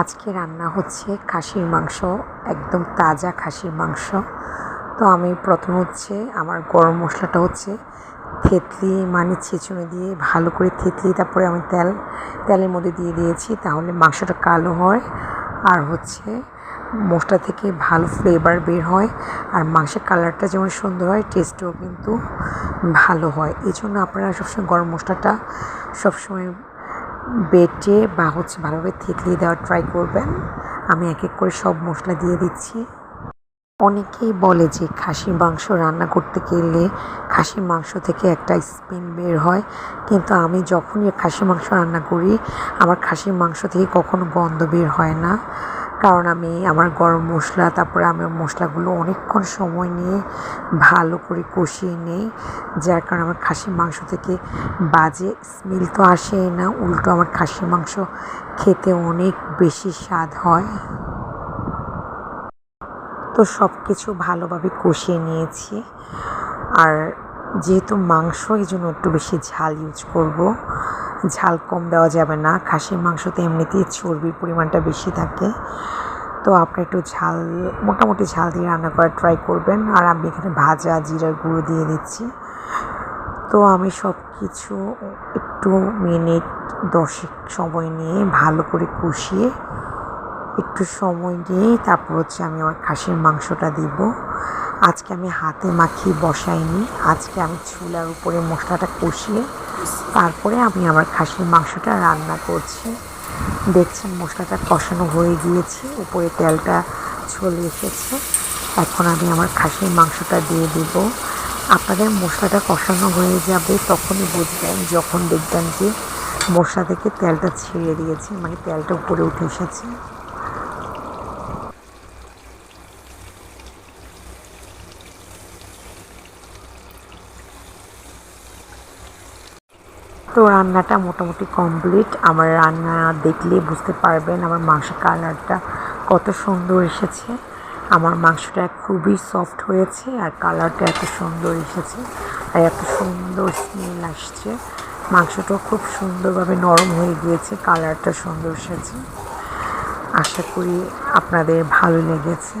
আজকে রান্না হচ্ছে খাসির মাংস, একদম তাজা খাসির মাংস। তো আমি প্রথম হচ্ছে আমার গরম মশলাটা হচ্ছে থেতলি মানে ছেঁচুনি দিয়ে ভালো করে থেতলি, তারপরে আমি তেল, তেলের মধ্যে দিয়ে দিয়েছি, তাহলে মাংসটা কালো হয় আর হচ্ছে মশলা থেকে ভালো ফ্লেভার বের হয়। আর মাংসের কালারটা যেমন সুন্দর হয় টেস্টও কিন্তু ভালো হয়। এই জন্য আপনারা সবসময় গরম মশলাটা সবসময় বেটে বা হচ্ছে ভালোভাবে থেতলিয়ে দেওয়ার ট্রাই করবেন। আমি এক এক করে সব মশলা দিয়ে দিচ্ছি। অনেকেই বলে যে খাসির মাংস রান্না করতে গেলে খাসির মাংস থেকে একটা স্পিন বের হয়। কিন্তু আমি যখনই খাসির মাংস রান্না করি, আমার খাসির মাংস থেকে কখনো গন্ধ বের হয় না। কারণ আমি আমার গরম মশলা, তারপরে আমি মশলাগুলো অনেকক্ষণ সময় নিয়ে ভালো করে কষিয়ে নেই। যার কারণে আমার খাসির মাংস থেকে বাজে স্মেল তো আসেই না, উল্টো আমার খাসির মাংস খেতে অনেক বেশি স্বাদ হয়। তো সব কিছু ভালোভাবে কষিয়ে নিয়েছি। আর যেহেতু মাংস, এই জন্য একটু বেশি ঝাল ইউজ করব। ঝাল কম দেওয়া যাবে না। খাসির মাংসতে এমনিতেই চর্বির পরিমাণটা বেশি থাকে। তো আপনি একটু ঝাল, মোটামুটি ঝাল দিয়ে রান্না করার ট্রাই করবেন। আর আমি এখানে ভাজা, জিরার গুঁড়ো দিয়ে দিচ্ছি। তো আমি সব কিছু একটু মিনিট দশেক সময় নিয়ে ভালো করে কষিয়ে একটু সময় নিয়ে তারপর হচ্ছে আমি আমার খাসির মাংসটা দিব। আজকে আমি হাতে মাখিয়ে বসাইনি। আজকে আমি চুলার উপরে মশলাটা কষিয়ে তারপরে আমি আমার খাসির মাংসটা রান্না করছি। দেখছেন মশলাটা কষানো হয়ে গিয়েছে, উপরে তেলটা চলে এসেছে। এখন আমি আমার খাসির মাংসটা দিয়ে দিব। আপনাদের মশলাটা কষানো হয়ে যাবে তখনই বুঝবেন, যখন দেখবেন যে মশলা থেকে তেলটা ছেড়ে দিয়েছে মানে তেলটা উপরে উঠে এসেছে। তো রান্নাটা মোটামুটি কমপ্লিট আমার রান্না দেখলে বুঝতে পারবেন আমার মাংসের কালারটা কত সুন্দর এসেছে। আমার মাংসটা খুবই সফট হয়েছে আর কালারটা এত সুন্দর এসেছে আর এত সুন্দর স্মেল আসছে। মাংসটাও খুব সুন্দরভাবে নরম হয়ে গিয়েছে, কালারটা সুন্দর এসেছে। আশা করি আপনাদের ভালো লেগেছে।